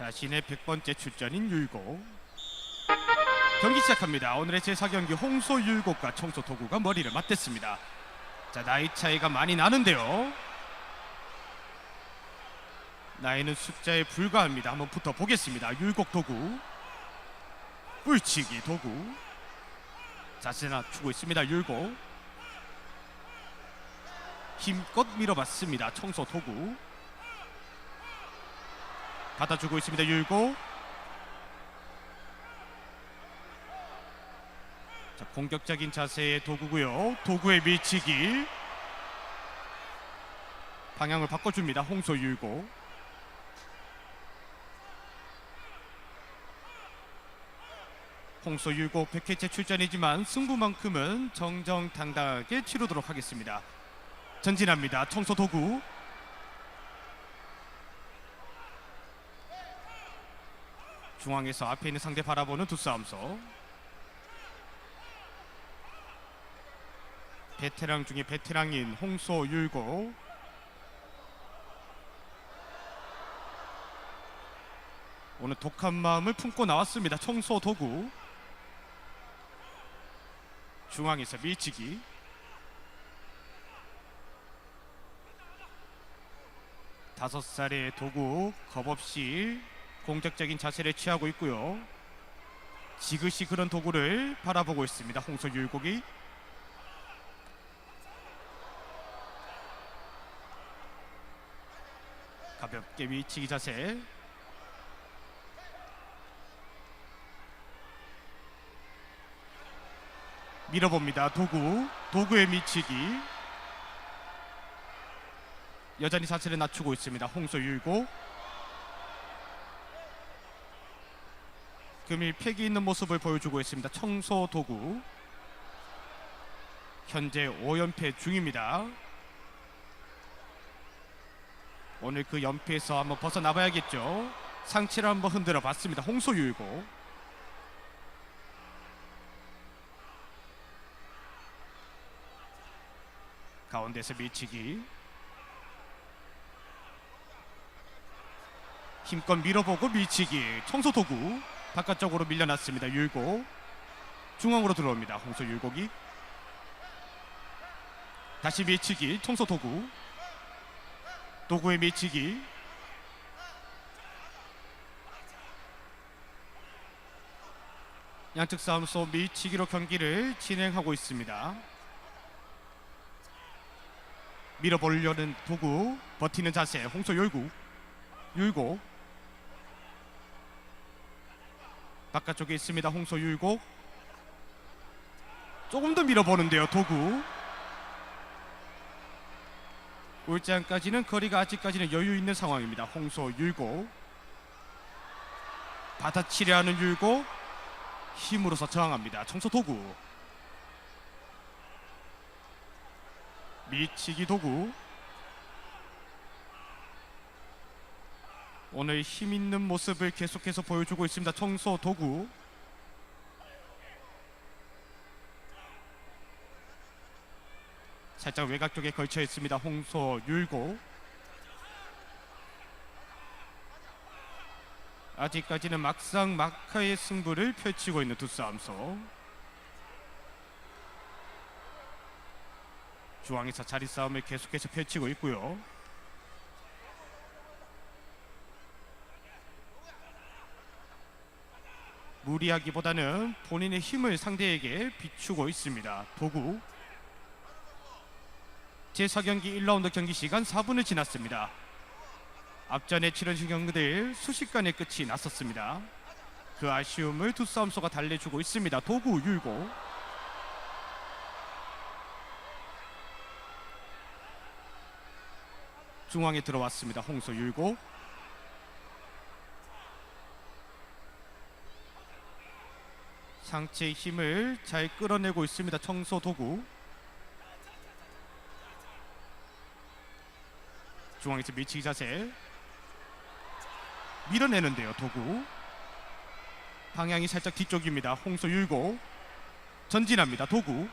자신의 100번째 출전인 율곡 경기 시작합니다. 오늘의 제4경기 홍소 율곡과 청소 도구가 머리를 맞댔습니다. 자 나이 차이가 많이 나는데요. 나이는 숫자에 불과합니다. 한번 붙어 보겠습니다. 율곡 도구 뿔치기 도구 자세 낮추고 있습니다. 율곡 힘껏 밀어봤습니다. 청소 도구 받아주고 있습니다. 율곡 자, 공격적인 자세의 도구고요. 도구의 밀치기 방향을 바꿔줍니다. 홍소 율곡 홍소 율곡 100회째 출전이지만 승부만큼은 정정당당하게 치르도록 하겠습니다. 전진합니다. 청소 도구 중앙에서 앞에 있는 상대 바라보는 두 싸움서 베테랑 중에 베테랑인 홍소 율고. 오늘 독한 마음을 품고 나왔습니다. 청소 도구. 중앙에서 밀치기. 다섯 살의 도구 겁없이 공격적인 자세를 취하고 있고요. 지그시 그런 도구를 바라보고 있습니다. 홍소 율곡이 가볍게 위치기 자세 밀어봅니다. 도구 도구의 미치기 여전히 자세를 낮추고 있습니다. 홍소 율곡 금일 패기 있는 모습을 보여주고 있습니다. 청소 도구 현재 5연패 중입니다. 오늘 그 연패에서 한번 벗어나봐야겠죠. 상체를 한번 흔들어 봤습니다. 홍소 율곡 가운데서 밀치기 힘껏 밀어보고 밀치기 청소 도구 바깥쪽으로 밀려났습니다. 율곡. 중앙으로 들어옵니다. 홍소 율곡이. 다시 밀치기. 청소 도구. 도구의 밀치기. 양측 싸움소 밀치기로 경기를 진행하고 있습니다. 밀어보려는 도구. 버티는 자세. 홍소 열구 율곡 바깥쪽에 있습니다. 홍소 율곡 조금 더 밀어보는데요 도구. 울장까지는 거리가 아직까지는 여유 있는 상황입니다. 홍소 율곡 받아치려 하는 율곡 힘으로서 저항합니다. 청소 도구. 미치기 도구 오늘 힘 있는 모습을 계속해서 보여주고 있습니다. 청소 도구 살짝 외곽 쪽에 걸쳐 있습니다. 홍소 율고 아직까지는 막상 막하의 승부를 펼치고 있는 두 싸움소 중앙에서 자리 싸움을 계속해서 펼치고 있고요. 무리하기보다는 본인의 힘을 상대에게 비추고 있습니다. 도구 제4경기 1라운드 경기 시간 4분을 지났습니다. 앞전에 치러진 경기들 수식간의 끝이 났었습니다. 그 아쉬움을 두 싸움소가 달래주고 있습니다. 도구 율고 중앙에 들어왔습니다. 홍소 율고 상체의 힘을 잘 끌어내고 있습니다. 청소 도구. 중앙에서 밀치기 자세. 밀어내는데요. 도구. 방향이 살짝 뒤쪽입니다. 홍소 율고. 전진합니다. 도구.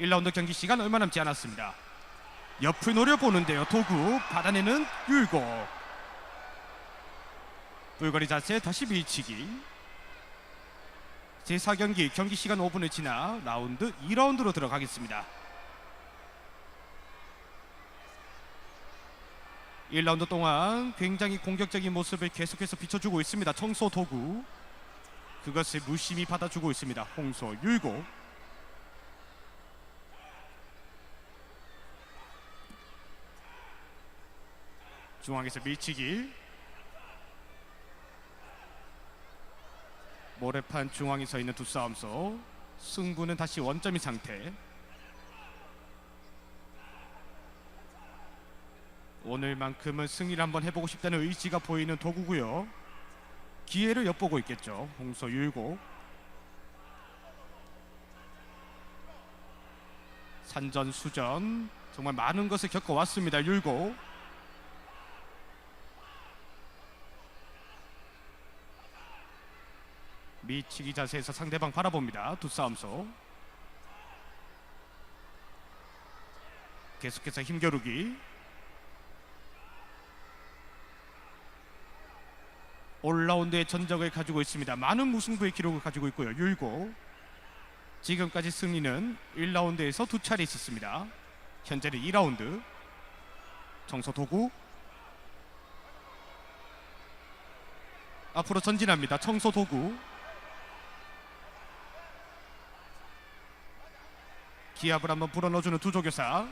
1라운드 경기 시간 얼마 남지 않았습니다. 옆을 노려보는데요. 도구 받아내는 율고. 뿔거리 자세 다시 밀치기 제4경기 경기 시간 5분을 지나 라운드 2라운드로 들어가겠습니다. 1라운드 동안 굉장히 공격적인 모습을 계속해서 비춰주고 있습니다. 청소 도구. 그것을 무심히 받아주고 있습니다. 홍소 율고. 중앙에서 밀치기 모래판 중앙에 서 있는 두 싸움소 승부는 다시 원점인 상태. 오늘만큼은 승리를 한번 해보고 싶다는 의지가 보이는 도구고요. 기회를 엿보고 있겠죠. 홍서 율고. 산전수전. 정말 많은 것을 겪어왔습니다 율고 미치기 자세에서 상대방 바라봅니다. 두 싸움소. 계속해서 힘겨루기. 올라운드의 전적을 가지고 있습니다. 많은 무승부의 기록을 가지고 있고요. 율고. 지금까지 승리는 1라운드에서 두 차례 있었습니다. 현재는 2라운드. 정서 도구. 앞으로 전진합니다. 청소 도구. 기압을 한번 불어넣어주는 두 조교사.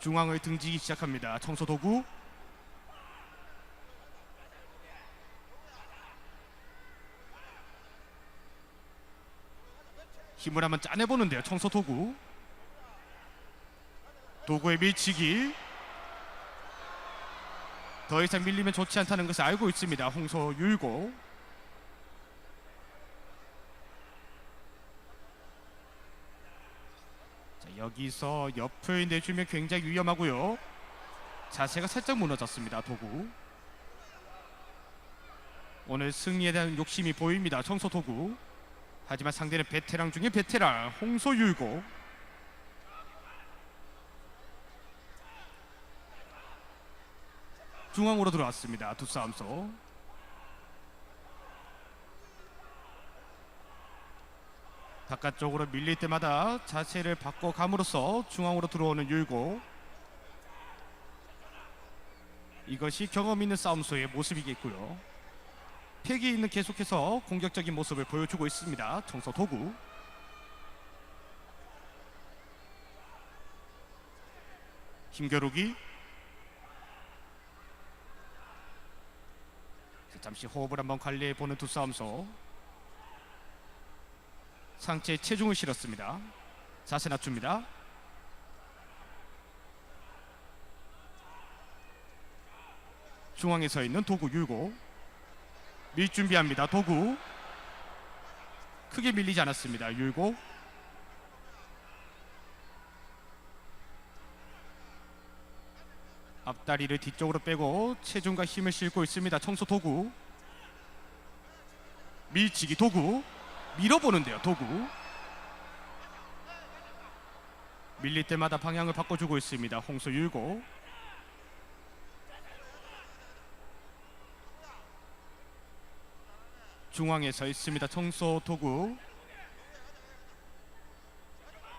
중앙을 등지기 시작합니다. 청소 도구. 힘을 한번 짜내보는데요. 청소 도구. 도구의 밀치기. 더 이상 밀리면 좋지 않다는 것을 알고 있습니다. 홍소 율고 여기서 옆을 내주면 굉장히 위험하고요. 자세가 살짝 무너졌습니다. 도구. 오늘 승리에 대한 욕심이 보입니다. 청소 도구. 하지만 상대는 베테랑 중에 베테랑 홍소율고. 중앙으로 들어왔습니다. 두 싸움소. 바깥쪽으로 밀릴 때마다 자세를 바꿔감으로써 중앙으로 들어오는 율고. 이것이 경험 있는 싸움소의 모습이겠고요. 팩이 있는 계속해서 공격적인 모습을 보여주고 있습니다. 정서 도구. 힘겨루기. 잠시 호흡을 한번 관리해 보는 두 싸움소 상체에 체중을 실었습니다. 자세 낮춥니다. 중앙에 서 있는 도구 율고 밀 준비합니다. 도구 크게 밀리지 않았습니다. 율고 앞다리를 뒤쪽으로 빼고 체중과 힘을 싣고 있습니다. 청소 도구 밀치기 도구 밀어보는데요 도구. 밀릴 때마다 방향을 바꿔주고 있습니다. 홍수 율고 중앙에 서 있습니다. 청소 도구.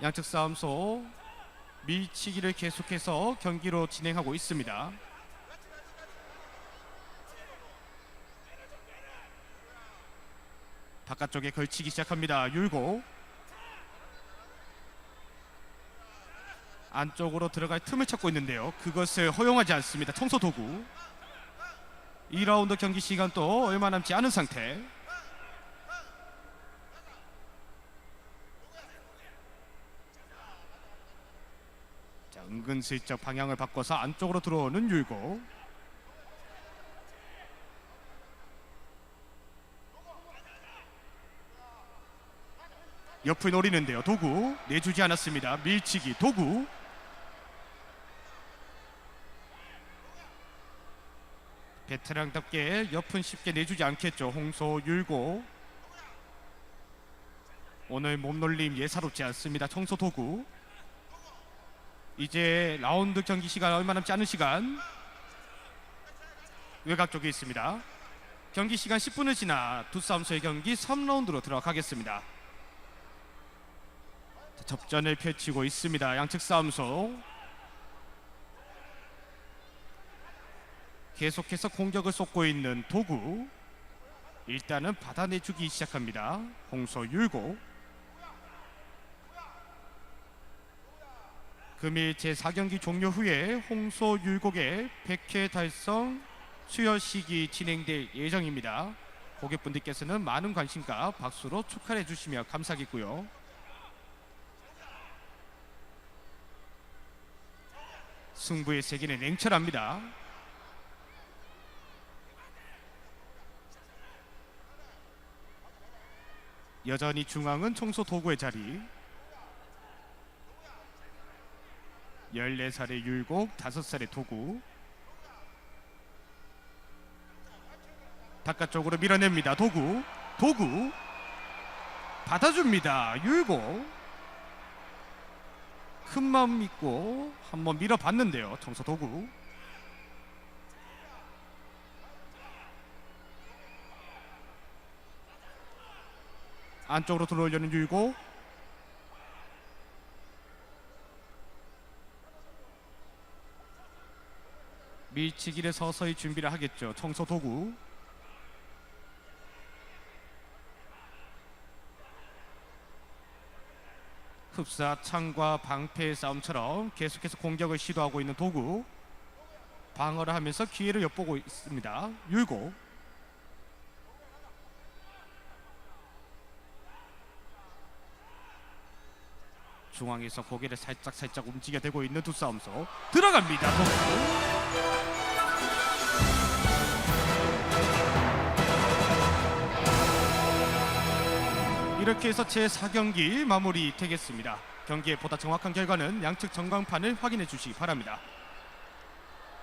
양측 싸움소 밀치기를 계속해서 경기로 진행하고 있습니다 바깥쪽에 걸치기 시작합니다. 율고 안쪽으로 들어갈 틈을 찾고 있는데요. 그것을 허용하지 않습니다. 청소 도구 2라운드 경기 시간 또 얼마 남지 않은 상태. 자, 은근슬쩍 방향을 바꿔서 안쪽으로 들어오는 율고 옆을 노리는데요. 도구 내주지 않았습니다. 밀치기 도구 베테랑답게 옆은 쉽게 내주지 않겠죠. 홍소 율고 오늘 몸놀림 예사롭지 않습니다. 청소 도구 이제 라운드 경기 시간 얼마 남지 않은 시간 외곽 쪽에 있습니다. 경기 시간 10분을 지나 두 싸움서의 경기 3라운드로 들어가겠습니다. 자, 접전을 펼치고 있습니다. 양측 싸움소 계속해서 공격을 쏟고 있는 도구 일단은 받아내주기 시작합니다. 홍소 율고 금일 제4경기 종료 후에 홍소 율곡의 100회 달성 수여식이 진행될 예정입니다. 고객분들께서는 많은 관심과 박수로 축하해 주시며 감사하겠고요. 승부의 세계는 냉철합니다. 여전히 중앙은 청소 도구의 자리. 14살의 율곡, 5살의 도구. 바깥쪽으로 밀어냅니다. 도구. 도구. 받아줍니다. 율곡. 큰 마음 믿고 한번 밀어봤는데요. 청소 도구. 안쪽으로 들어오려는 율곡. 밀치기를 서서히 준비를 하겠죠. 청소 도구. 흡사 창과 방패의 싸움처럼 계속해서 공격을 시도하고 있는 도구. 방어를 하면서 기회를 엿보고 있습니다. 율곡. 중앙에서 고개를 살짝 살짝 움직여 대고 있는 두 싸움소 들어갑니다. 도구. 이렇게 해서 제 4경기 마무리 되겠습니다. 경기의 보다 정확한 결과는 양측 전광판을 확인해 주시기 바랍니다.